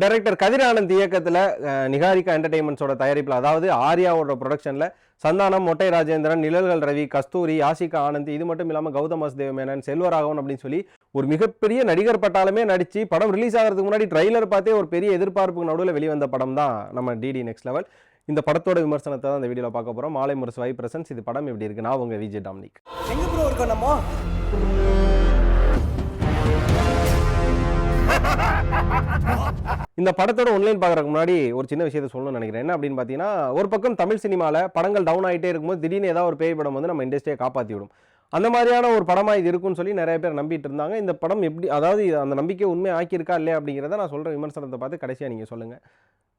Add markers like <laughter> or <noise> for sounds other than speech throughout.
Director Kathir Anand இயக்கத்தில் நிகாரிகா என்டர்டைன்மெண்ட்ஸோட தயாரிப்பில் அதாவது ஆர்யாவோட ப்ரொடக்ஷனில் சந்தானம் மொட்டை ராஜேந்திரன் நிழல்கள் ரவி கஸ்தூரி யாசிகா ஆனந்த் இது மட்டும் இல்லாமல் கௌதம் வாசுதேவ மேனன் செல்வராகவன் அப்படின்னு சொல்லி ஒரு மிகப்பெரிய நடிகர் பட்டாலுமே நடிச்சு படம் ரிலீஸ் ஆகிறதுக்கு முன்னாடி ட்ரைலர் பார்த்தே ஒரு பெரிய எதிர்பார்ப்புக்கு நடுவில் வெளிவந்த படம் தான் நம்ம டிடி நெக்ஸ்ட் லெவல் இந்த படத்தோட விமர்சனத்தை தான் இந்த வீடியோவில் பார்க்க போகிறோம் மாலை முரசு வை பிரசன்ஸ் இது படம் எப்படி இருக்கு? நான் உங்கள் விஜய் டாமினிக். எங்க ப்ரோ இருக்கோம் நம்ம? <laughs> இந்த படத்தோட ஒன்லைன் பார்க்குறதுக்கு முன்னாடி ஒரு சின்ன விஷயத்தை சொல்லணும்னு நினைக்கிறேன். என்ன அப்படின்னு பார்த்தீங்கன்னா ஒரு பக்கம் தமிழ் சினிமாவில் படங்கள் டவுன் ஆகிட்டே இருக்கும்போது திடீர்னு ஏதாவது ஒரு பேய் படம் வந்து நம்ம இண்டஸ்ட்ரியை காப்பாற்றி விடும் அந்த மாதிரியான ஒரு படமாக இது இருக்குன்னு சொல்லி நிறைய பேர் நம்பிட்டு இருந்தாங்க. இந்த படம் எப்படி அதாவது அந்த நம்பிக்கை உண்மை ஆக்கியிருக்கா இல்லையா அப்படிங்கிறத நான் சொல்கிற விமர்சனத்தை பார்த்து கடைசியாக நீங்கள் சொல்லுங்கள்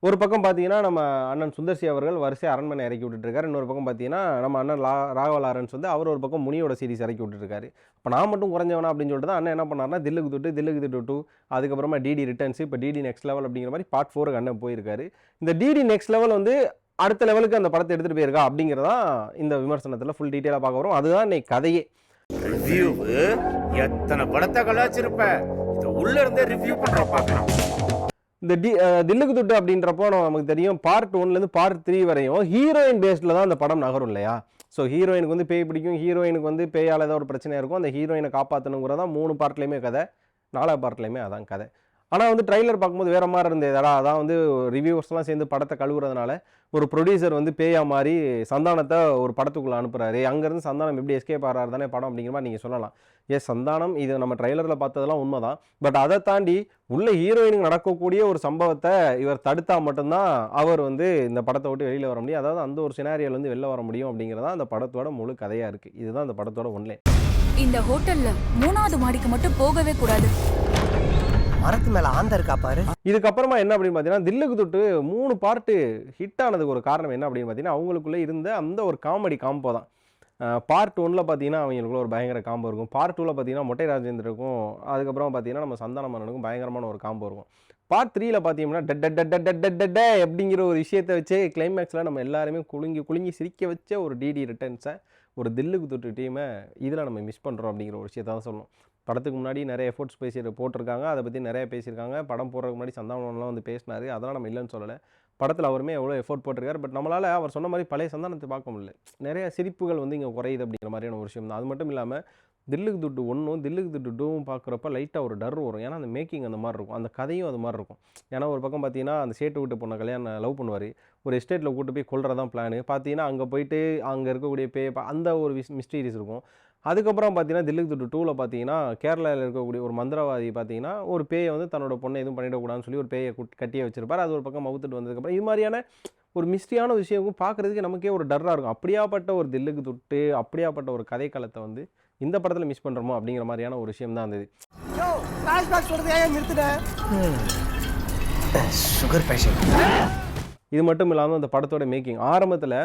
ஒரு பக்கம் பார்த்தீங்கன்னா நம்ம அண்ணன் சுந்தர்சி அவர்கள் வரிசை அரண்மனை இறக்கி விட்டுருக்காரு இன்னொரு பக்கம் பார்த்தீங்கன்னா நம்ம அண்ணன் லா ராகவ லாரன்ஸ் வந்து அவர் ஒரு பக்கம் முனியோட சீரிஸ் இறக்கி விட்டுருக்காரு இப்போ நான் மட்டும் குறைஞ்சவனா அப்படின்னு சொல்லிட்டு தான் அண்ணன் என்ன பண்ணார்னா தில்லுக்கு தொட்டு தில்லுக்கு திட்டு டூ அதுக்கப்புறமா டிடி ரிட்டர்ன்ஸ் இப்போ டிடி நெக்ஸ்ட் லெவல் அப்படிங்கிற மாதிரி பார்ட் ஃபோருக்கு அண்ணன் போயிருக்காரு. இந்த டிடி நெக்ஸ்ட் லெவல் வந்து அடுத்த லெவலுக்கு அந்த படத்தை எடுத்துகிட்டு போயிருக்கா அப்படிங்கிறதா இந்த விமர்சனத்தில் ஃபுல் டீட்டெயிலாக பார்க்க வரும் அதுதான் இன்னைக்கு கதையே. ரிவ்யூ எத்தனை படத்தை கலாச்சிருப்ப இத உள்ள இருந்தே ரிவ்யூ பண்ற பார்க்கலாம் இந்த டி தில்லுக்கு துட்டு அப்படின்றப்போ நமக்கு தெரியும் பார்ட் ஒன்லேருந்து பார்ட் த்ரீ வரையும் ஹீரோயின் பேஸ்டில் தான் அந்த படம் நகரும் இல்லையா? ஸோ ஹீரோயினுக்கு வந்து பேய் பிடிக்கும் ஹீரோயினுக்கு வந்து பேயால் ஏதாவது ஒரு பிரச்சனை இருக்கும் அந்த ஹீரோயினை காப்பாற்றணுங்கிறதான் மூணு பார்ட்லேயுமே கதை நாலாவது பார்ட்லேயுமே அதான் கதை. ஆனால் வந்து ட்ரைலர் பார்க்கும்போது வேறு மாதிரி இருந்ததுடா அதான் வந்து ரிவ்யூவர்ஸ்லாம் சேர்ந்து படத்தை கழுவுறதுனால ஒரு ப்ரொடியூசர் வந்து பேயா மாதிரி சந்தானத்தை ஒரு படத்துக்குள்ளே அனுப்புகிறாரு அங்கேருந்து சந்தானம் எப்படி எஸ்கேப் ஆகிறார் தானே படம் அப்படிங்கிற மாதிரி நீங்கள் சொல்லலாம். எஸ் சந்தானம் இது நம்ம ட்ரைலரில் பார்த்ததெல்லாம் உண்மைதான். பட் அதை தாண்டி உள்ள ஹீரோயினுக்கு நடக்கக்கூடிய ஒரு சம்பவத்தை இவர் தடுத்தால் மட்டும்தான் அவர் வந்து இந்த படத்தை விட்டு வெளியில் வர முடியும். அதாவது அந்த ஒரு சினாரியில் வந்து வெளில வர முடியும் அப்படிங்கிறதா அந்த படத்தோட முழு கதையாக இருக்குது இதுதான் அந்த படத்தோட ஒன்லே இந்த ஹோட்டலில் மூணாவது மாடிக்கு மட்டும் போகவே கூடாது. மரத்து மேல ஆந்த இருக்கா பாரு. இதுக்கப்புறமா என்ன அப்படின்னு பார்த்தீங்கன்னா தில்லுக்கு தொட்டு மூணு பார்ட்டு ஹிட் ஆனதுக்கு ஒரு காரணம் என்ன அப்படின்னு பார்த்தீங்கன்னா அவங்களுக்குள்ளே இருந்த அந்த ஒரு காமெடி காம்போ தான். பார்ட் ஒன்ல பார்த்தீங்கன்னா அவங்களுக்குள்ள ஒரு பயங்கர காம்போ இருக்கும். பார்ட் டூவில் பார்த்தீங்கன்னா மொட்டை ராஜேந்திரக்கும் அதுக்கப்புறம் பார்த்தீங்கன்னா நம்ம சந்தான மன்னனுக்கும் பயங்கரமான ஒரு காம்போ இருக்கும். பார்ட் த்ரீல பார்த்தீங்கன்னா டட் டட் டட் டட் டட் டட் அப்படிங்கிற ஒரு விஷயத்தை வச்சு கிளைமேக்ஸில் நம்ம எல்லாருமே குலுங்கி குலுங்கி சிரிக்க வச்ச ஒரு டிடி ரிட்டர்ன்ஸை ஒரு தில்லுக்கு தொட்டு டீமை இதில் நம்ம மிஸ் பண்ணுறோம் அப்படிங்கிற ஒரு விஷயத்தை தான் சொல்லணும். படத்துக்கு முன்னாடி நிறைய எஃபோர்ட்ஸ் பேசி போட்டிருக்காங்க. அதை பற்றி நிறைய பேசியிருக்காங்க. படம் போடுறதுக்கு முன்னாடி சந்தானம்லாம் வந்து பேசினார். அதெல்லாம் நம்ம இல்லைன்னு சொல்லலை. படத்தில் அவருமே எவ்வளோ எஃபோர்ட் போட்டிருக்காரு. பட் நம்மளால் அவர் சொன்ன மாதிரி பழைய சந்தானத்தை பார்க்க முடியல. நிறைய சிரிப்புகள் வந்து இங்கே குறையுது அப்படிங்கிற மாதிரியான ஒரு விஷயம் தான். அது மட்டும் இல்லாமல் தில்லுக்கு துட்டு ஒன்றும் தில்லுக்கு துட்டு டூவும் பார்க்குறப்ப லைட்டாக ஒரு டர் வரும். ஏன்னா அந்த மேக்கிங் அந்த மாதிரி இருக்கும். அந்த கதையும் அது மாதிரி இருக்கும். ஏன்னா ஒரு பக்கம் பார்த்தீங்கன்னா அந்த சேட்டு விட்டு பொண்ணை கல்யாணம் லவ் பண்ணுவார். ஒரு எஸ்டேட்டில் கூட்டு போய் கொள்றதான் பிளானு பார்த்தீங்கன்னா அங்கே போயிட்டு அங்கே இருக்கக்கூடிய பே அந்த ஒரு விஷ் மிஸ்டீரியஸ் இருக்கும். அதுக்கப்புறம் பார்த்தீங்கன்னா தில்லுக்கு துட்டு டூவில் பார்த்தீங்கன்னா கேரளாவில் இருக்கக்கூடிய ஒரு மந்திரவாதி பார்த்தீங்கன்னா ஒரு பேயை வந்து தன்னோட பொண்ணை எதுவும் பண்ணிடக்கூடாதுன்னு சொல்லி ஒரு பேயை குட்- கட்டியே வச்சிருப்பார். அது ஒரு பக்கம் மவுத்துட்டு வந்ததுக்கப்புறம் இது மாதிரியான ஒரு மிஸ்டியான விஷயம் பார்க்குறதுக்கு நமக்கே ஒரு டர்ராக இருக்கும். அப்படியாப்பட்ட ஒரு தில்லுக்கு துட்டு அப்படியாப்பட்ட ஒரு கதைக்களத்தை வந்து இந்த படத்தில் மிஸ் பண்ணுறோமோ அப்படிங்கிற மாதிரியான ஒரு விஷயம் தான் இருந்தது. Sugar patient. இது மட்டும் இல்லாமல் அந்த படத்தோட மேக்கிங் ஆரம்பத்தில்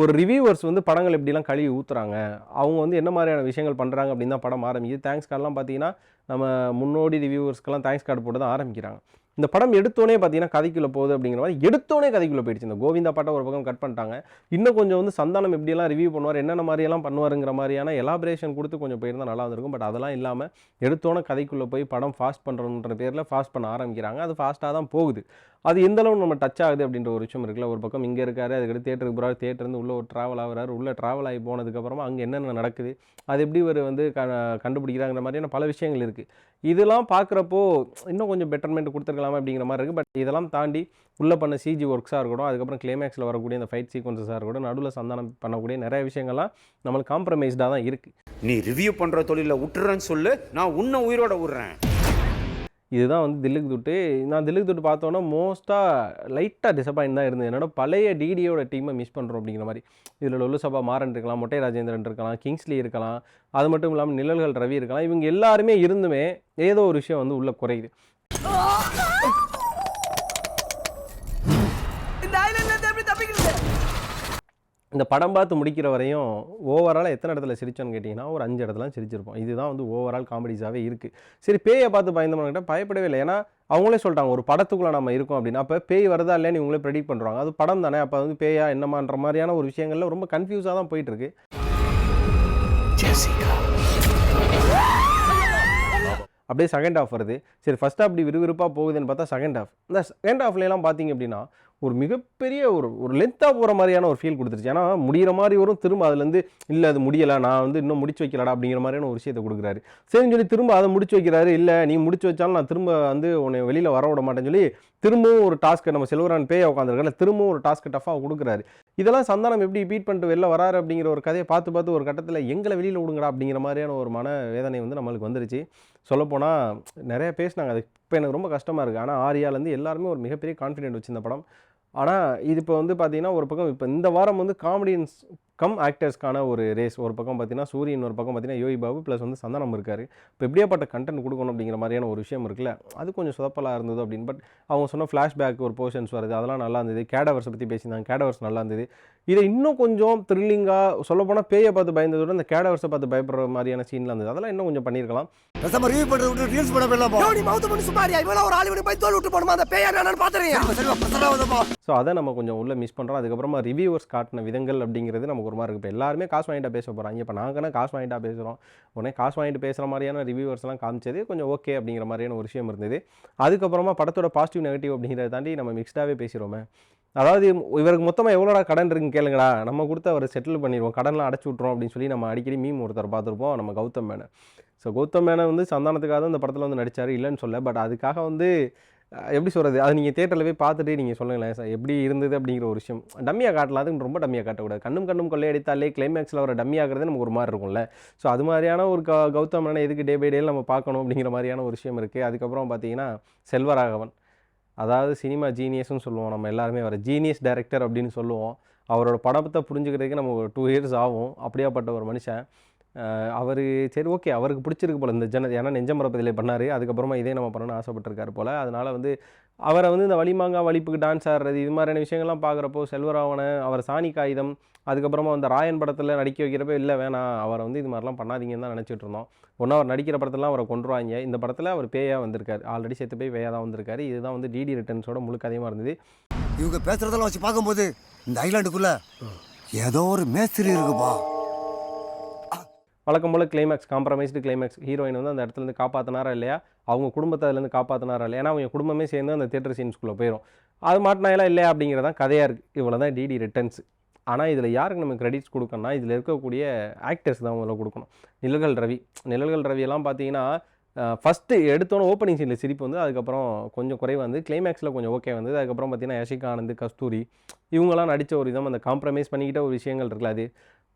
ஒரு ரிவ்யூவர்ஸ் வந்து படங்கள் எப்படிலாம் கழுவி ஊற்றுறாங்க அவங்க வந்து என்ன மாதிரியான விஷயங்கள் பண்ணுறாங்க அப்படின்னு தான் படம் ஆரம்பிக்குது. தேங்க்ஸ் கார்டெலாம் பார்த்தீங்கன்னா நம்ம முன்னோடி ரிவ்யூவர்ஸ்க்கெல்லாம் தேங்க்ஸ் கார்டு போட்டு தான் ஆரம்பிக்கிறாங்க. இந்த படம் எடுத்தோடனே பார்த்தீங்கன்னா கதைக்குள்ளே போகுது அப்படிங்கிற மாதிரி எடுத்தோடனே கதைக்குள்ளே போயிடுச்சு. இந்த கோவிந்தா பாட்டை ஒரு பக்கம் கட் பண்ணிட்டாங்க. இன்னும் கொஞ்சம் வந்து சந்தானம் எப்படியெல்லாம் ரிவ்யூ பண்ணுவார் என்னென்ன மாதிரியெல்லாம் பண்ணுவாருங்கிற மாதிரியான எலாபரேஷன் கொடுத்து கொஞ்சம் போயிருந்தால் நல்லா இருந்திருக்கும். பட் அதெல்லாம் இல்லாமல் எடுத்தோன்னே கதைக்குள்ளே போய் படம் ஃபாஸ்ட் பண்ணுறன்ற பேரில் ஃபாஸ்ட் பண்ண ஆரம்பிக்கிறாங்க. அது ஃபாஸ்ட்டாக தான் போகுது. அது எந்தளவு நம்ம டச் ஆகுது அப்படின்ற ஒரு விஷயம் இருக்குல்ல. ஒரு பக்கம் இங்கே இருக்காரு அதுக்கடுத்து தேட்டருக்கு போகிறாரு தேட்டருந்து உள்ளே ஒரு ட்ராவல் ஆகிறாரு உள்ளே ட்ராவல் ஆகி போனதுக்கப்புறமா அங்கே என்னென்ன நடக்குது அது எப்படி ஒரு வந்து க கண்டுபிடிக்கிறாங்கிற மாதிரியான பல விஷயங்கள் இருக்குது இதெல்லாம் பார்க்குறப்போ இன்னும் கொஞ்சம் பெட்டர்மெண்ட் கொடுத்துருக்கலாமா அப்படிங்கிற மாதிரி இருக்குது பட் இதெல்லாம் தாண்டி உள்ளே பண்ண சிஜி ஒர்க்ஸாக இருக்கட்டும் அதுக்கப்புறம் கிளைமேக்ஸில் வரக்கூடிய அந்த ஃபைட் சீக்வன்சஸாக இருக்கட்டும் நடுவில் சந்தானம் பண்ணக்கூடிய நிறைய விஷயங்கள்லாம் நம்மளுக்கு காம்ப்ரமைஸ்டாக தான் இருக்குது நீ ரிவ்யூ பண்ணுற தொழிலில் விட்டுறேன்னு சொல்லு நான் உன்னை உயிரோட விட்றேன். இதுதான் வந்து தில்லுக்கு துட்டு நான் தில்லுக்கு துட்டு பார்த்தோன்னா மோஸ்ட்டாக லைட்டாக டிசப்பாயிண்ட் தான் இருந்தது. என்னோட பழைய டிடியோட டீமை மிஸ் பண்ணுறோம் அப்படிங்கிற மாதிரி. இதில் லொல்லு சபா மாறன் இருக்கலாம் மொட்டை ராஜேந்திரன் இருக்கலாம் கிங்ஸ்லி இருக்கலாம். அது மட்டும் இல்லாமல் நிழல்கள் ரவி இருக்கலாம். இவங்க எல்லாருமே இருந்துமே ஏதோ ஒரு விஷயம் வந்து உள்ளே குறையுது. இந்த படம் பார்த்து முடிக்கிற வரையும் ஓவராலாக எத்தனை இடத்துல சிரிச்சோன்னு கேட்டிங்கன்னா ஒரு அஞ்சு இடத்துல சிரிச்சிருப்போம். இதுதான் வந்து ஓவரால் காமெடிஸாகவே இருக்குது சரி பேயை பார்த்து பயந்தவங்க கிட்ட பயப்படவே இல்லை. ஏன்னா அவங்களே சொல்லிட்டாங்க ஒரு படத்துக்குள்ளே நம்ம இருக்கோம் அப்படின்னா. அப்போ பேய் வருதா இல்லைன்னு இவங்களே ப்ரெடிக்ட் பண்ணுறாங்க அது படம் தானே. அப்போ வந்து பேயா என்னமான்ற மாதிரியான ஒரு விஷயங்கள்ல ரொம்ப கன்ஃபியூஸாக தான் போயிட்டு இருக்கு ஜெசிகா. அப்படியே செகண்ட் ஹாஃப் வருது. சரி ஃபர்ஸ்ட் ஹாஃப் இப்படி விறுவிறுப்பாக போகுதுன்னு பார்த்தா செகண்ட் ஹாஃப் இந்த செகண்ட் ஹாஃப்லாம் பார்த்தீங்க அப்படின்னா ஒரு மிகப்பெரிய ஒரு ஒரு லென்த்தாக போகிற மாதிரியான ஒரு ஃபீல் கொடுத்துருச்சு. ஏன்னா முடிகிற மாதிரி வரும் திரும்ப அதுலேருந்து இல்லை அது முடியலை நான் வந்து இன்னும் முடிச்சு வைக்கலடா அப்படிங்கிற மாதிரியான ஒரு விஷயத்தை கொடுக்குறாரு. சரின்னு சொல்லி திரும்ப அதை முடிச்சு வைக்கிறாரு. இல்லை நீ முடிச்சு வச்சாலும் நான் திரும்ப வந்து உன்னை வெளியில் வர விட மாட்டேன்னு சொல்லி திரும்பவும் ஒரு டாஸ்க்கை நம்ம செல்வரான் பேய உட்காந்துருக்கல திரும்பவும் ஒரு டாஸ்க்கு டஃபாக கொடுக்குறாரு. இதெல்லாம் சந்தானம் எப்படி பீட் பண்ணிட்டு வெளில வராரு அப்படிங்கிற ஒரு கதையை பார்த்து பார்த்து ஒரு கட்டத்தில் எங்களை வெளியில் விடுங்கடா அப்படிங்கிற மாதிரியான ஒரு மன வேதனை வந்து நம்மளுக்கு வந்துருச்சு. சொல்லப்போனால் நிறைய பேசினாங்க. அது இப்போ எனக்கு ரொம்ப கஷ்டமாக இருக்குது ஆனால் ஆரியாலேருந்து எல்லாருமே ஒரு மிகப்பெரிய கான்ஃபிடென்ட் வச்சு இந்த படம். ஆனால் இது இப்போ வந்து பார்த்தீங்கன்னா ஒரு பக்கம் இப்போ இந்த வாரம் வந்து காமெடியன்ஸ் கம் ஆக்டர்ஸ்க்கான ஒரு ரேஸ் ஒரு பக்கம் பார்த்தீங்கன்னா சூரியன் ஒரு பக்கம் பார்த்தீங்கன்னா யோகி பாபு ப்ளஸ் வந்து சந்தானம் இருக்காரு. இப்போ எப்படியாப்பட்ட கண்டென்ட் கொடுக்கணும் அப்படிங்கிற மாதிரியான ஒரு விஷயம் இருக்குல்ல அது கொஞ்சம் சொதப்பலாக இருந்தது அப்படின்னு. பட் அவங்க சொன்ன ஃப்ளாஷ்பேக் ஒரு போர்ஷன்ஸ் வருது அதெல்லாம் நல்லா இருந்தது. கேடவர்ஸை பற்றி பேசியிருந்தாங்க கேடவர்ஸ் நல்லா இருந்தது. இதை இன்னும் கொஞ்சம் த்ரில்லிங்காக சொல்லப்போனால் பேயை பார்த்து பயந்ததை விட இந்த கேடவர்ஸை பார்த்து பயப்படுற மாதிரியான சீன்லாம் இருந்தது. அதெல்லாம் இன்னும் கொஞ்சம் பண்ணியிருக்கலாம். பேசாம ரிவ்யூ பண்றது விட்டு ரீல்ஸ் பண்ண போயிடலாம்? நீ மவுத்து பண்ணி சுமாரியா இவ்வளவு ஒரு ஆளு போய் தோல் விட்டு போடுமா அந்த பேயா நான் பாத்துறேன் ஸோ அதை நம்ம கொஞ்சம் உள்ளே மிஸ் பண்ணுறோம் அதுக்கப்புறமா ரிவ்யூவர்ஸ் காட்டின விதங்கள் அப்படிங்கிறது நமக்கு ஒரு மாதிரி இருக்குது இப்போ எல்லாருமே காசு வாங்கிட்டா பேச போகிறாங்க இப்போ நாங்கள் காசு வாங்கிட்டா பேசுகிறோம் உடனே காசு வாங்கிட்டு பேசுகிற மாதிரியான ரிவ்யூவர்ஸ்லாம் காமிச்சது கொஞ்சம் ஓகே அப்படிங்கிற மாதிரியான ஒரு விஷயம் இருந்தது. அதுக்கப்புறமா படத்தோட பாசிட்டிவ் நெகட்டிவ் அப்படிங்கிறத தாண்டி நம்ம மிக்ஸ்டாகவே பேசுகிறோமே அதாவது இவருக்கு மொத்தமாக எவ்வளோடா கடன் இருக்குன்னு கேளுங்களா நம்ம கொடுத்து அவர் செட்டில் பண்ணிடுவோம். கடன்லாம் அடைச்சி விட்றோம் அப்படின்னு சொல்லி நம்ம அடிக்கடி மீம் ஒருத்தர் பார்த்துருப்போம். நம்ம கௌதம் மேனன். ஸோ கௌதம் மேனன் வந்து சந்தானத்துக்காக தான் இந்த படத்தில் வந்து நடிச்சார். இல்லைன்னு சொல்ல பட் அதுக்காக வந்து எப்படி சொல்கிறது அது நீங்கள் தேட்டரில் போய் பார்த்துட்டு நீங்கள் சொல்லுங்களேன் சார். எப்படி இருந்தது அப்படிங்கிற ஒரு விஷயம். டம்மியாக காட்டலாம். அதுக்கு ரொம்ப டம்மியாக காட்டக்கூடாது. கண்ணும் கண்ணும் கொள்ளையடித்தாலே கிளைமேக்ஸில் வர டம்மியாகிறது நமக்கு ஒரு மாதிரி இருக்கும்ல. ஸோ அது மாதிரியான ஒரு க கௌதமான எதுக்கு டே பை டேல நம்ம பார்க்கணும் அப்படிங்கிற மாதிரியான ஒரு விஷயம் இருக்குது அதுக்கப்புறம் பார்த்தீங்கன்னா செல்வராகவன். அதாவது சினிமா ஜீனியஸ்னு சொல்லுவோம் நம்ம எல்லாருமே. வர ஜீனியஸ் டைரக்டர் அப்படின்னு சொல்லுவோம். அவரோட படத்தை புரிஞ்சுக்கிறதுக்கு நம்ம ஒரு டூ இயர்ஸ் ஆகும். அப்படியாப்பட்ட ஒரு மனுஷன். அவர் சரி ஓகே அவருக்கு பிடிச்சிருக்கு போல இந்த ஜன ஏன்னா நெஞ்சமரப்பதிலே பண்ணார். அதுக்கப்புறமா இதே நம்ம பண்ணணும்னு ஆசைப்பட்டிருக்காரு போல். அதனால் வந்து அவரை வந்து இந்த வலிமாங்கா வலிப்புக்கு டான்ஸ் ஆடுறது இது மாதிரியான விஷயங்கள்லாம் பார்க்குறப்போ செல்வராவனை அவர் சாணி காகிதம் அதுக்கப்புறமா வந்து ராயன் படத்தில் நடிக்க வைக்கிறப்ப இல்லை வேணாம் அவரை வந்து இது மாதிரிலாம் பண்ணாதீங்கன்னு தான் நினச்சிட்டு இருந்தோம். ஒன்றா அவர் நடிக்கிற படத்தெல்லாம் அவரை கொண்டுருவாங்க இந்த படத்தில் அவர் பேயாக வந்திருக்காரு. ஆல்ரெடி செத்து போய் பேயாக தான் வந்திருக்காரு. இதுதான் வந்து டிடி ரிட்டர்ன்ஸோட முழுக்க அதிகமாக இருந்தது. இவங்க பேசுகிறதெல்லாம் வச்சு பார்க்கும்போது இந்த ஐலாண்டுக்குள்ளே ஏதோ ஒரு மேஸ்திரி இருக்குப்பா. வழக்கம் போல் கிளைமேக்ஸ் காம்ப்ரமைஸ்டு கிளைமேக்ஸ் ஹீரோயின் வந்து அந்த இடத்துலேருந்து காப்பாற்றினாரா இல்லையா? அவங்க குடும்பத்தை அதுலேருந்து காப்பாற்றினாரா இல்லையா? ஏன்னா அவங்க குடும்பமே சேர்ந்து அந்த தேட்டர் சீன்ஸ்குள்ளே போயிடும் அது மாட்டினாயெல்லாம் இல்லையா அப்படிங்கிறதான் கதையாக இருக்குது இவ்வளோ தான் டிடி ரிட்டர்ன்ஸ் ஆனால் இதில் யாருக்கு நம்ம கிரெடிட்ஸ் கொடுக்கணும்னா இதில் இருக்கக்கூடிய ஆக்டர்ஸ் தான் முதல்ல கொடுக்கணும். நிழல்கள் ரவி. நிழல்கள் ரவியெல்லாம் பார்த்தீங்கன்னா ஃபஸ்ட்டு எடுத்தோன்னே ஓப்பனிங் சீனில் சிரிப்பு வந்து அதுக்கப்புறம் கொஞ்சம் குறைவு வந்து கிளைமேக்ஸில் கொஞ்சம் ஓகே வந்தது. அதுக்கப்புறம் பார்த்தீங்கன்னா யஷிகா ஆனந்த் கஸ்தூரி இவங்கெல்லாம் நடித்த ஒரு விதம் அந்த காம்ப்ரமைஸ் பண்ணிக்கிட்ட ஒரு விஷயங்கள் இருக்குல்ல அது.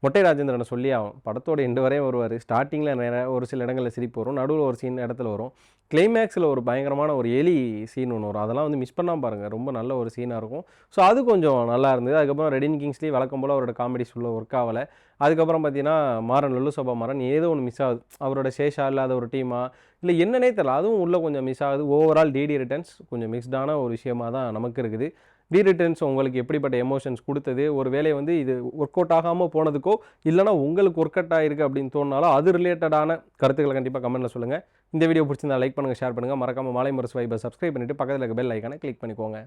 மொட்டை ராஜேந்திரனை சொல்லி ஆகும் படத்தோட எண்டு வரையும் வருவார். ஸ்டார்டிங்கில் நிறைய ஒரு சில இடங்களில் சிரிப்பு வரும். நடுவில் ஒரு சீன் இடத்துல வரும். கிளைமேக்ஸில் ஒரு பயங்கரமான ஒரு எலி சீன் ஒன்று வரும். அதெல்லாம் வந்து மிஸ் பண்ணாமல் பாருங்கள் ரொம்ப நல்ல ஒரு சீனாக இருக்கும். ஸோ அது கொஞ்சம் நல்லா இருந்தது. அதுக்கப்புறம் ரெடின் கிங்ஸ்லி வழக்கம் போல் அவரோட காமெடி சொல்ல ஒர்க் ஆகலை. அதுக்கப்புறம் பார்த்தீங்கன்னா மாறன் லல்லு சோபா மாறன் ஏதோ ஒன்று மிஸ் ஆகுது. அவரோட சேஷா இல்லாத ஒரு டீமா இல்லை என்னன்னே தெரியல. அதுவும் உள்ளே கொஞ்சம் மிஸ் ஆகுது. ஓவரால் டிடி ரிட்டர்ன்ஸ் கொஞ்சம் மிக்ஸ்டான ஒரு விஷயமாக தான் நமக்கு இருக்குது. டி ரிட்டர்ன்ஸ் உங்களுக்கு எப்படிப்பட்ட எமோஷன்ஸ் கொடுத்தது? ஒரு வேலையை வந்து இது ஒர்க் அவுட் ஆகாமல் போனதுக்கோ இல்லைனா உங்களுக்கு ஒர்க் அவுட் ஆகிருக்கு அப்படின்னு தோணுனாலும் அது ரிலேட்டடான கருத்துக்களை கண்டிப்பாக கமெண்ட்டில் சொல்லுங்கள் இந்த வீடியோ பிடிச்சிருந்தா லைக் பண்ணுங்கள் ஷேர் பண்ணுங்கள் மறக்காமல் மாலை முரசு வைப்பை சப்ஸ்கிரைப் பண்ணிவிட்டு பக்கத்தில் இருக்க பெல் ஐக்கானை கிளிக் பண்ணிக்கோங்க.